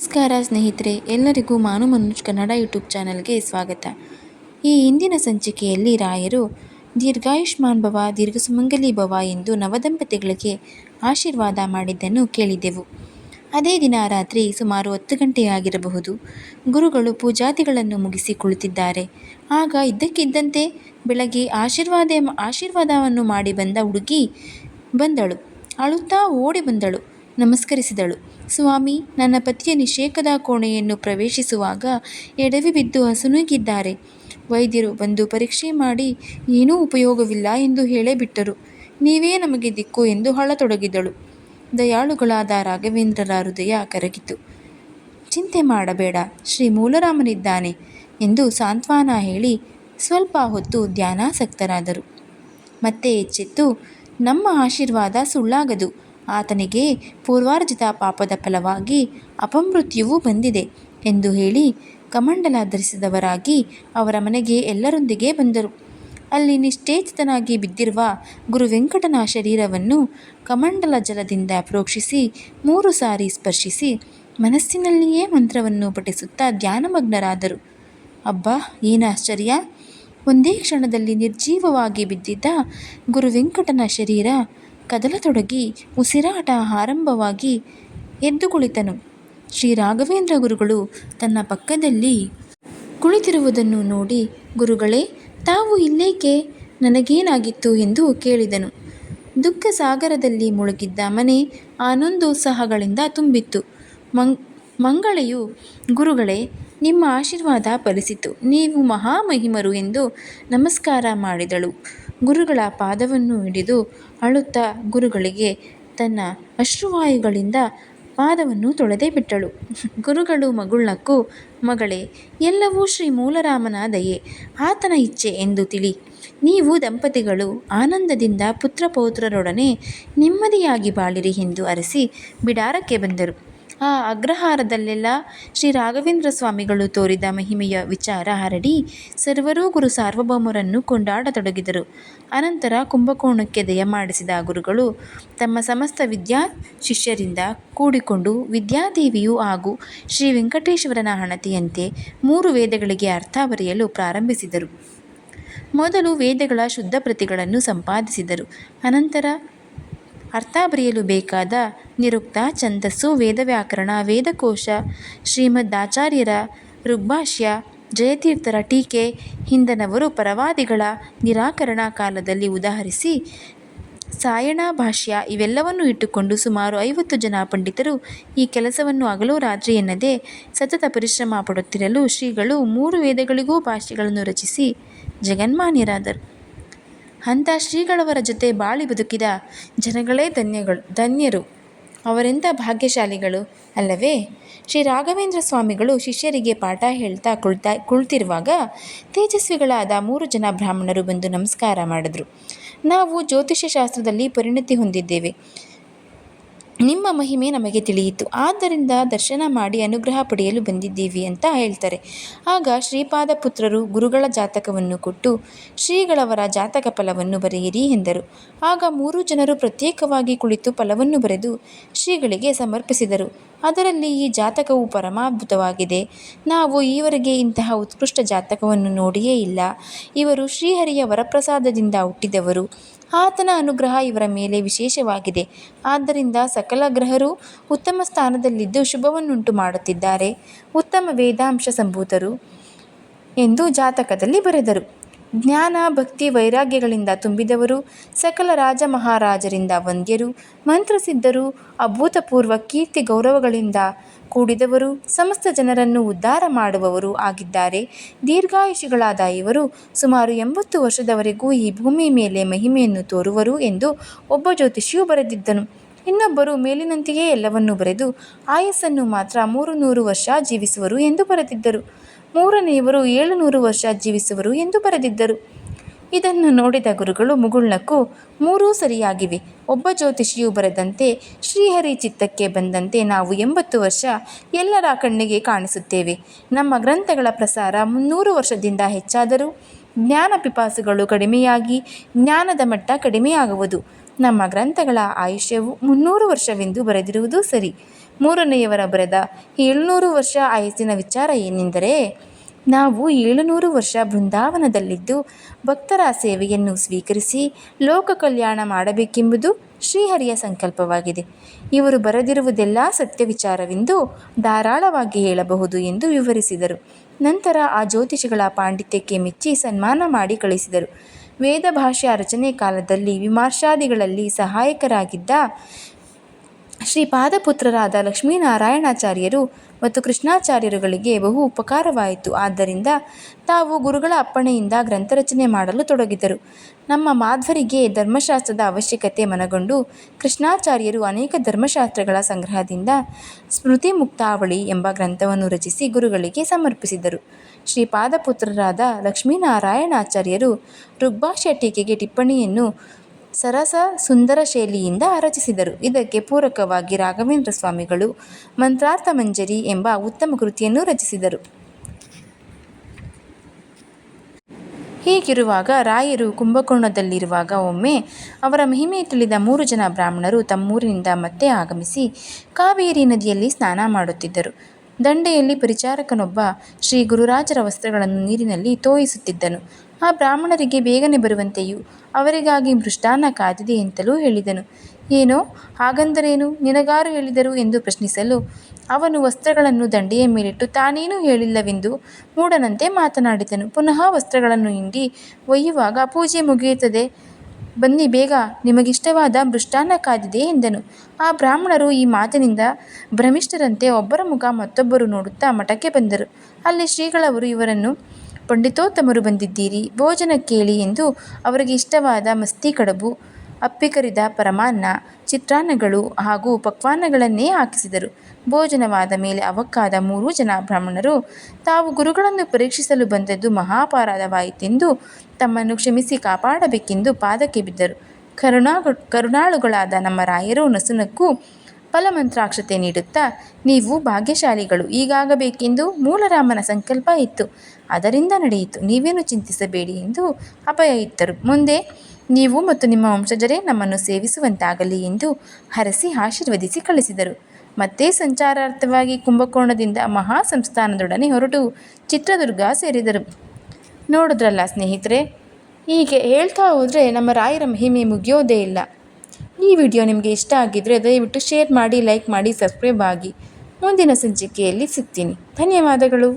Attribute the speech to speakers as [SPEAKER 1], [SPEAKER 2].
[SPEAKER 1] ನಮಸ್ಕಾರ ಸ್ನೇಹಿತರೆ, ಎಲ್ಲರಿಗೂ ಮಾನು ಮನೋಜ್ ಕನ್ನಡ ಯೂಟ್ಯೂಬ್ ಚಾನಲ್ಗೆ ಸ್ವಾಗತ. ಈ ಹಿಂದಿನ ಸಂಚಿಕೆಯಲ್ಲಿ ರಾಯರು, ದೀರ್ಘಾಯುಷ್ಮಾನ್ ಭವ ದೀರ್ಘ ಸುಮಂಗಲಿ ಭವ ಎಂದು ನವದಂಪತಿಗಳಿಗೆ ಆಶೀರ್ವಾದ ಮಾಡಿದ್ದನ್ನು ಕೇಳಿದೆವು. ಅದೇ ದಿನ ರಾತ್ರಿ ಸುಮಾರು ಹತ್ತು ಗಂಟೆಯಾಗಿರಬಹುದು. ಗುರುಗಳು ಪೂಜಾದಿಗಳನ್ನು ಮುಗಿಸಿ ಕುಳಿತಿದ್ದಾರೆ. ಆಗ ಇದ್ದಕ್ಕಿದ್ದಂತೆ ಬೆಳಗ್ಗೆ ಆಶೀರ್ವಾದ, ಆಶೀರ್ವಾದವನ್ನು ಮಾಡಿ ಬಂದ ಹುಡುಗಿ ಬಂದಳು. ಅಳುತ್ತಾ ಓಡಿ ಬಂದಳು. ನಮಸ್ಕರಿಸಿದಳು. ಸ್ವಾಮಿ, ನನ್ನ ಪತಿಯ ನಿಷೇಕದ ಕೋಣೆಯನ್ನು ಪ್ರವೇಶಿಸುವಾಗ ಎಡವಿ ಬಿದ್ದು ಹಸುನುಗಿದ್ದಾರೆ. ವೈದ್ಯರು ಬಂದು ಪರೀಕ್ಷೆ ಮಾಡಿ ಏನೂ ಉಪಯೋಗವಿಲ್ಲ ಎಂದು ಹೇಳೇ ಬಿಟ್ಟರು ನೀವೇ ನಮಗೆ ದಿಕ್ಕು ಎಂದು ಹಳತೊಡಗಿದಳು ದಯಾಳುಗಳಾದ ರಾಘವೇಂದ್ರರ ಹೃದಯ ಕರಗಿತು. ಚಿಂತೆ ಮಾಡಬೇಡ, ಶ್ರೀ ಮೂಲರಾಮನಿದ್ದಾನೆ ಎಂದು ಸಾಂತ್ವನ ಹೇಳಿ ಸ್ವಲ್ಪ ಹೊತ್ತು ಧ್ಯಾನಾಸಕ್ತರಾದರು. ಮತ್ತೆ ಎಚ್ಚೆತ್ತು, ನಮ್ಮ ಆಶೀರ್ವಾದ ಸುಳ್ಳಾಗದು. ಆತನಿಗೆ ಪೂರ್ವಾರ್ಜಿತ ಪಾಪದ ಫಲವಾಗಿ ಅಪಮೃತ್ಯುವೂ ಬಂದಿದೆ ಎಂದು ಹೇಳಿ ಕಮಂಡಲ ಧರಿಸಿದವರಾಗಿ ಅವರ ಮನೆಗೆ ಎಲ್ಲರೊಂದಿಗೆ ಬಂದರು. ಅಲ್ಲಿ ನಿಶ್ಚೇತನಾಗಿ ಬಿದ್ದಿರುವ ಗುರು ವೆಂಕಟನ ಶರೀರವನ್ನು ಕಮಂಡಲ ಜಲದಿಂದ ಪ್ರೋಕ್ಷಿಸಿ ಮೂರು ಸಾರಿ ಸ್ಪರ್ಶಿಸಿ ಮನಸ್ಸಿನಲ್ಲಿಯೇ ಮಂತ್ರವನ್ನು ಪಠಿಸುತ್ತಾ ಧ್ಯಾನಮಗ್ನರಾದರು. ಅಬ್ಬಾ ಏನಾಶ್ಚರ್ಯ ಒಂದೇ ಕ್ಷಣದಲ್ಲಿ ನಿರ್ಜೀವವಾಗಿ ಬಿದ್ದಿದ್ದ ಗುರು ವೆಂಕಟನ ಶರೀರ ಕದಲತೊಡಗಿ ಉಸಿರಾಟ ಆರಂಭವಾಗಿ ಎದ್ದು ಕುಳಿತನು. ಶ್ರೀ ರಾಘವೇಂದ್ರ ಗುರುಗಳು ತನ್ನ ಪಕ್ಕದಲ್ಲಿ ಕುಳಿತಿರುವುದನ್ನು ನೋಡಿ, ಗುರುಗಳೇ, ತಾವು ಇಲ್ಲೇಕೆ? ನನಗೇನಾಗಿತ್ತು? ಎಂದು ಕೇಳಿದನು. ದುಃಖ ಸಾಗರದಲ್ಲಿ ಮುಳುಗಿದ್ದ ಮನೆ ಆನಂದೋತ್ಸಾಹಗಳಿಂದ ತುಂಬಿತ್ತು. ಮಂಗ್, ಮಂಗಳೆಯು, ಗುರುಗಳೇ, ನಿಮ್ಮ ಆಶೀರ್ವಾದ ಫಲಿಸಿತು. ನೀವು ಮಹಾಮಹಿಮರು ಎಂದು ನಮಸ್ಕಾರ ಮಾಡಿದಳು. ಗುರುಗಳ ಪಾದವನ್ನು ಹಿಡಿದು ಅಳುತ್ತಾ ಗುರುಗಳಿಗೆ ತನ್ನ ಅಶ್ರುವಾಯುಗಳಿಂದ ಪಾದವನ್ನು ತೊಳೆದೇ ಬಿಟ್ಟಳು. ಗುರುಗಳು ಮಗುಳ್ನಕ್ಕು, ಮಗಳೇ, ಎಲ್ಲವೂ ಶ್ರೀ ಮೂಲರಾಮನ ದಯೆ, ಆತನ ಇಚ್ಛೆ ಎಂದು ತಿಳಿ. ನೀವು ದಂಪತಿಗಳು ಆನಂದದಿಂದ ಪುತ್ರ ಪೌತ್ರರೊಡನೆ ನೆಮ್ಮದಿಯಾಗಿ ಬಾಳಿರಿ ಎಂದು ಅರಸಿ ಬಿಡಾರಕ್ಕೆ ಬಂದರು. ಆ ಅಗ್ರಹಾರದಲ್ಲೆಲ್ಲ ಶ್ರೀ ರಾಘವೇಂದ್ರ ಸ್ವಾಮಿಗಳು ತೋರಿದ ಮಹಿಮೆಯ ವಿಚಾರ ಹರಡಿ ಸರ್ವರೂ ಗುರು ಸಾರ್ವಭೌಮರನ್ನು ಕೊಂಡಾಡತೊಡಗಿದರು. ಅನಂತರ ಕುಂಭಕೋಣಕ್ಕೆ ದಯ ಮಾಡಿಸಿದ ಗುರುಗಳು ತಮ್ಮ ಸಮಸ್ತ ವಿದ್ಯಾ ಶಿಷ್ಯರಿಂದ ಕೂಡಿಕೊಂಡು ವಿದ್ಯಾದೇವಿಯು ಹಾಗೂ ಶ್ರೀ ವೆಂಕಟೇಶ್ವರನ ಹಣತೆಯಂತೆ ಮೂರು ವೇದಗಳಿಗೆ ಅರ್ಥ ಬರೆಯಲು ಪ್ರಾರಂಭಿಸಿದರು. ಮೊದಲು ವೇದಗಳ ಶುದ್ಧ ಪ್ರತಿಗಳನ್ನು ಸಂಪಾದಿಸಿದರು. ಅನಂತರ ಅರ್ಥ ಬರೆಯಲು ಬೇಕಾದ ನಿರುಕ್ತ ಛಂದಸ್ಸು ವೇದವ್ಯಾಕರಣ, ವೇದಕೋಶ ಶ್ರೀಮದಾಚಾರ್ಯರ ಋಗ್ಭಾಷ್ಯ, ಜಯತೀರ್ಥರ ಟೀಕೆ, ಹಿಂದನವರು ಪರವಾದಿಗಳ ನಿರಾಕರಣ ಕಾಲದಲ್ಲಿ ಉದಾಹರಿಸಿ, ಸಾಯಣ ಭಾಷ್ಯ ಇವೆಲ್ಲವನ್ನೂ ಇಟ್ಟುಕೊಂಡು ಸುಮಾರು ಐವತ್ತು ಜನ ಪಂಡಿತರು ಈ ಕೆಲಸವನ್ನು ಹಗಲು ರಾತ್ರಿ ಎನ್ನದೆ ಸತತ ಪರಿಶ್ರಮ ಪಡುತ್ತಿರಲು ಶ್ರೀಗಳು ಮೂರು ವೇದಗಳಿಗೂ ಭಾಷೆಗಳನ್ನು ರಚಿಸಿ ಜಗನ್ಮಾನ್ಯರಾದರು. ಅಂಥ ಶ್ರೀಗಳವರ ಜೊತೆ ಬಾಳಿ ಬದುಕಿದ ಜನಗಳೇ ಧನ್ಯಗಳು, ಧನ್ಯರು. ಅವರೆಂಥ ಭಾಗ್ಯಶಾಲಿಗಳು ಅಲ್ಲವೇ? ಶ್ರೀ ರಾಘವೇಂದ್ರ ಸ್ವಾಮಿಗಳು ಶಿಷ್ಯರಿಗೆ ಪಾಠ ಹೇಳ್ತಾ ಕುಳ್ತಾ ಕುಳಿತಿರುವಾಗ ತೇಜಸ್ವಿಗಳಾದ ಮೂರು ಜನ ಬ್ರಾಹ್ಮಣರು ಬಂದು ನಮಸ್ಕಾರ ಮಾಡಿದ್ರು. ನಾವು ಜ್ಯೋತಿಷ್ಯ ಶಾಸ್ತ್ರದಲ್ಲಿ ಪರಿಣತಿ ಹೊಂದಿದ್ದೇವೆ. ನಿಮ್ಮ ಮಹಿಮೆ ನಮಗೆ ತಿಳಿಯಿತು. ಆದ್ದರಿಂದ ದರ್ಶನ ಮಾಡಿ ಅನುಗ್ರಹ ಪಡೆಯಲು ಬಂದಿದ್ದೀವಿ ಅಂತ ಹೇಳ್ತಾರೆ. ಆಗ ಶ್ರೀಪಾದ ಪುತ್ರರು ಗುರುಗಳ ಜಾತಕವನ್ನು ಕೊಟ್ಟು ಶ್ರೀಗಳವರ ಜಾತಕ ಫಲವನ್ನು ಬರೆಯಿರಿ ಎಂದರು. ಆಗ ಮೂರು ಜನರು ಪ್ರತ್ಯೇಕವಾಗಿ ಕುಳಿತು ಫಲವನ್ನು ಬರೆದು ಶ್ರೀಗಳಿಗೆ ಸಮರ್ಪಿಸಿದರು. ಅದರಲ್ಲಿ ಈ ಜಾತಕವು ಪರಮಾದ್ಭುತವಾಗಿದೆ. ನಾವು ಈವರೆಗೆ ಇಂತಹ ಉತ್ಕೃಷ್ಟ ಜಾತಕವನ್ನು ನೋಡಿಯೇ ಇಲ್ಲ. ಇವರು ಶ್ರೀಹರಿಯ ವರಪ್ರಸಾದದಿಂದ ಹುಟ್ಟಿದವರು. ಆತನ ಅನುಗ್ರಹ ಇವರ ಮೇಲೆ ವಿಶೇಷವಾಗಿದೆ. ಆದ್ದರಿಂದ ಸಕಲ ಗ್ರಹರು ಉತ್ತಮ ಸ್ಥಾನದಲ್ಲಿದ್ದು ಶುಭವನ್ನುಂಟು ಮಾಡುತ್ತಿದ್ದಾರೆ. ಉತ್ತಮ ವೇದಾಂಶ ಸಂಭೂತರು ಎಂದು ಜಾತಕದಲ್ಲಿ ಬರೆದರು. ಜ್ಞಾನ, ಭಕ್ತಿ, ವೈರಾಗ್ಯಗಳಿಂದ ತುಂಬಿದವರು, ಸಕಲ ರಾಜ ಮಹಾರಾಜರಿಂದ ವಂದ್ಯರು, ಮಂತ್ರಸಿದ್ಧರು, ಅಭೂತಪೂರ್ವ ಕೀರ್ತಿ ಗೌರವಗಳಿಂದ ಕೂಡಿದವರು, ಸಮಸ್ತ ಜನರನ್ನು ಉದ್ಧಾರ ಮಾಡುವವರು ಆಗಿದ್ದಾರೆ. ದೀರ್ಘಾಯುಷಿಗಳಾದ ಇವರು ಸುಮಾರು ಎಂಬತ್ತು ವರ್ಷದವರೆಗೂ ಈ ಭೂಮಿ ಮೇಲೆ ಮಹಿಮೆಯನ್ನು ತೋರುವರು ಎಂದು ಒಬ್ಬ ಜ್ಯೋತಿಷಿಯು ಬರೆದಿದ್ದನು. ಇನ್ನೊಬ್ಬರು ಮೇಲಿನಂತೆಯೇ ಎಲ್ಲವನ್ನೂ ಬರೆದು, ಆಯಸ್ಸನ್ನು ಮಾತ್ರ ಮೂರು ನೂರು ವರ್ಷ ಜೀವಿಸುವರು ಎಂದು ಬರೆದಿದ್ದರು. ಮೂರನೆಯವರು ಏಳುನೂರು ವರ್ಷ ಜೀವಿಸುವರು ಎಂದು ಬರೆದಿದ್ದರು. ಇದನ್ನು ನೋಡಿದ ಗುರುಗಳು ಮುಗುಳ್ನಕ್ಕು ಮೂರೂ ಸರಿಯಾಗಿವೆ. ಒಬ್ಬ ಜ್ಯೋತಿಷಿಯು ಬರೆದಂತೆ, ಶ್ರೀಹರಿ ಚಿತ್ತಕ್ಕೆ ಬಂದಂತೆ ನಾವು ಎಂಬತ್ತು ವರ್ಷ ಎಲ್ಲರ ಕಣ್ಣಿಗೆ ಕಾಣಿಸುತ್ತೇವೆ. ನಮ್ಮ ಗ್ರಂಥಗಳ ಪ್ರಸಾರ ಮುನ್ನೂರು ವರ್ಷದಿಂದ ಹೆಚ್ಚಾದರೂ, ಜ್ಞಾನ ಪಿಪಾಸುಗಳು ಕಡಿಮೆಯಾಗಿ, ಜ್ಞಾನದ ಮಟ್ಟ ಕಡಿಮೆಯಾಗುವುದು. ನಮ್ಮ ಗ್ರಂಥಗಳ ಆಯುಷ್ಯವು ಮುನ್ನೂರು ವರ್ಷವೆಂದು ಬರೆದಿರುವುದು ಸರಿ. ಮೂರನೆಯವರ ಬರೆದ ಏಳುನೂರು ವರ್ಷ ಆಯಸ್ಸಿನ ವಿಚಾರ ಏನೆಂದರೆ, ನಾವು ಏಳುನೂರು ವರ್ಷ ಬೃಂದಾವನದಲ್ಲಿದ್ದು ಭಕ್ತರ ಸೇವೆಯನ್ನು ಸ್ವೀಕರಿಸಿ ಲೋಕ ಕಲ್ಯಾಣ ಮಾಡಬೇಕೆಂಬುದು ಶ್ರೀಹರಿಯ ಸಂಕಲ್ಪವಾಗಿದೆ. ಇವರು ಬರೆದಿರುವುದೆಲ್ಲ ಸತ್ಯ ವಿಚಾರವೆಂದು ಧಾರಾಳವಾಗಿ ಹೇಳಬಹುದು ಎಂದು ವಿವರಿಸಿದರು. ನಂತರ ಆ ಜ್ಯೋತಿಷಿಗಳ ಪಾಂಡಿತ್ಯಕ್ಕೆ ಮೆಚ್ಚಿ ಸನ್ಮಾನ ಮಾಡಿ ಕಳಿಸಿದರು. ವೇದ ಭಾಷೆಯ ರಚನೆ ಕಾಲದಲ್ಲಿ ವಿಮರ್ಶಾದಿಗಳಲ್ಲಿ ಸಹಾಯಕರಾಗಿದ್ದ ಶ್ರೀಪಾದಪುತ್ರರಾದ ಲಕ್ಷ್ಮೀನಾರಾಯಣಾಚಾರ್ಯರು ಮತ್ತು ಕೃಷ್ಣಾಚಾರ್ಯರುಗಳಿಗೆ ಬಹು ಉಪಕಾರವಾಯಿತು. ಆದ್ದರಿಂದ ತಾವು ಗುರುಗಳ ಅಪ್ಪಣೆಯಿಂದ ಗ್ರಂಥರಚನೆ ಮಾಡಲು ತೊಡಗಿದರು. ನಮ್ಮ ಮಾಧ್ವರಿಗೆ ಧರ್ಮಶಾಸ್ತ್ರದ ಅವಶ್ಯಕತೆ ಮನಗೊಂಡು ಕೃಷ್ಣಾಚಾರ್ಯರು ಅನೇಕ ಧರ್ಮಶಾಸ್ತ್ರಗಳ ಸಂಗ್ರಹದಿಂದ ಸ್ಮೃತಿ ಮುಕ್ತಾವಳಿ ಎಂಬ ಗ್ರಂಥವನ್ನು ರಚಿಸಿ ಗುರುಗಳಿಗೆ ಸಮರ್ಪಿಸಿದರು. ಶ್ರೀಪಾದಪುತ್ರರಾದ ಲಕ್ಷ್ಮೀನಾರಾಯಣಾಚಾರ್ಯರು ಋಗ್ಭಾಷ್ಯ ಟೀಕೆಗೆ ಟಿಪ್ಪಣಿಯನ್ನು ಸರಸ ಸುಂದರ ಶೈಲಿಯಿಂದ ರಚಿಸಿದರು ಇದಕ್ಕೆ ಪೂರಕವಾಗಿ ರಾಘವೇಂದ್ರ ಸ್ವಾಮಿಗಳು ಮಂತ್ರಾರ್ಥ ಮಂಜರಿ ಎಂಬ ಉತ್ತಮ ಕೃತಿಯನ್ನು ರಚಿಸಿದರು. ಹೀಗಿರುವಾಗ ರಾಯರು ಕುಂಭಕೋಣದಲ್ಲಿರುವಾಗ ಒಮ್ಮೆ ಅವರ ಮಹಿಮೆ ತಿಳಿದ ಮೂರು ಜನ ಬ್ರಾಹ್ಮಣರು ತಮ್ಮೂರಿನಿಂದ ಮತ್ತೆ ಆಗಮಿಸಿ ಕಾವೇರಿ ನದಿಯಲ್ಲಿ ಸ್ನಾನ ಮಾಡುತ್ತಿದ್ದರು. ದಂಡೆಯಲ್ಲಿ ಪರಿಚಾರಕನೊಬ್ಬ ಶ್ರೀ ಗುರುರಾಜರ ವಸ್ತ್ರಗಳನ್ನು ನೀರಿನಲ್ಲಿ ತೋಯಿಸುತ್ತಿದ್ದನು. ಆ ಬ್ರಾಹ್ಮಣರಿಗೆ ಬೇಗನೆ ಬರುವಂತೆಯೂ ಅವರಿಗಾಗಿ ಮೃಷ್ಟಾನ್ನ ಕಾದಿದೆ ಎಂತಲೂ ಹೇಳಿದನು. ಏನೋ, ಹಾಗಂದರೇನು? ನಿನಗಾರು ಹೇಳಿದರು ಎಂದು ಪ್ರಶ್ನಿಸಲು ಅವನು ವಸ್ತ್ರಗಳನ್ನು ದಂಡೆಯ ಮೇಲಿಟ್ಟು ತಾನೇನೂ ಹೇಳಿಲ್ಲವೆಂದು ಮೂಡನಂತೆ ಮಾತನಾಡಿದನು. ಪುನಃ ವಸ್ತ್ರಗಳನ್ನು ಹಿಂಡಿ ಒಯ್ಯುವಾಗ ಪೂಜೆ ಮುಗಿಯುತ್ತದೆ. ಬನ್ನಿ ಬೇಗ, ನಿಮಗಿಷ್ಟವಾದ ಮೃಷ್ಟಾನ್ನ ಕಾದಿದೆ ಎಂದನು. ಆ ಬ್ರಾಹ್ಮಣರು ಈ ಮಾತಿನಿಂದ ಭ್ರಮಿಷ್ಠರಂತೆ ಒಬ್ಬರ ಮುಖ ಮತ್ತೊಬ್ಬರು ನೋಡುತ್ತಾ ಮಠಕ್ಕೆ ಬಂದರು. ಅಲ್ಲಿ ಶ್ರೀಗಳವರು ಇವರನ್ನು, ಪಂಡಿತೋತ್ತಮರು ಬಂದಿದ್ದೀರಿ, ಭೋಜನ ಕೇಳಿ ಎಂದು ಅವರಿಗೆ ಇಷ್ಟವಾದ ಮಸ್ತಿ ಕಡಬು ಅಪ್ಪಿಕರಿದ ಪರಮಾನ್ನ ಚಿತ್ರಾನ್ನಗಳು ಹಾಗೂ ಪಕ್ವಾನ್ನಗಳನ್ನೇ ಹಾಕಿಸಿದರು. ಭೋಜನವಾದ ಮೇಲೆ ಅವಕ್ಕಾದ ಮೂರೂ ಜನ ಬ್ರಾಹ್ಮಣರು, ತಾವು ಗುರುಗಳನ್ನು ಪರೀಕ್ಷಿಸಲು ಬಂದದ್ದು ಮಹಾಪಾರಾಧವಾಯಿತೆಂದು ತಮ್ಮನ್ನು ಕ್ಷಮಿಸಿ ಕಾಪಾಡಬೇಕೆಂದು ಪಾದಕ್ಕೆ ಬಿದ್ದರು. ಕರುಣಾ ಕರುಣಾಳುಗಳಾದ ನಮ್ಮ ರಾಯರು ನಸುನಕ್ಕೂ ಫಲಮಂತ್ರಾಕ್ಷತೆ ನೀಡುತ್ತಾ, ನೀವು ಭಾಗ್ಯಶಾಲಿಗಳು ಈಗಾಗಬೇಕೆಂದು ಮೂಲರಾಮನ ಸಂಕಲ್ಪ ಇತ್ತು. ಅದರಿಂದ ನಡೆಯಿತು. ನೀವೇನು ಚಿಂತಿಸಬೇಡಿ ಎಂದು ಅಭಯ ಇತ್ತರು. ಮುಂದೆ ನೀವು ಮತ್ತು ನಿಮ್ಮ ವಂಶಜರೇ ನಮ್ಮನ್ನು ಸೇವಿಸುವಂತಾಗಲಿ ಎಂದು ಹರಸಿ ಆಶೀರ್ವದಿಸಿ ಕಳಿಸಿದರು. ಮತ್ತೆ ಸಂಚಾರಾರ್ಥವಾಗಿ ಕುಂಭಕೋಣದಿಂದ ಮಹಾ ಸಂಸ್ಥಾನದೊಡನೆ ಹೊರಟು ಚಿತ್ರದುರ್ಗ ಸೇರಿದರು. ನೋಡಿದ್ರಲ್ಲ ಸ್ನೇಹಿತರೆ, ಹೀಗೆ ಹೇಳ್ತಾ ಹೋದರೆ ನಮ್ಮ ರಾಯರ ಮಹಿಮೆ ಮುಗಿಯೋದೇ ಇಲ್ಲ. ಈ ವಿಡಿಯೋ ನಿಮಗೆ ಇಷ್ಟ ಆಗಿದ್ದರೆ ದಯವಿಟ್ಟು ಶೇರ್ ಮಾಡಿ, ಲೈಕ್ ಮಾಡಿ, ಸಬ್ಸ್ಕ್ರೈಬ್ ಆಗಿ. ಮುಂದಿನ ಸಂಚಿಕೆಯಲ್ಲಿ ಸಿಗ್ತೀನಿ. ಧನ್ಯವಾದಗಳು.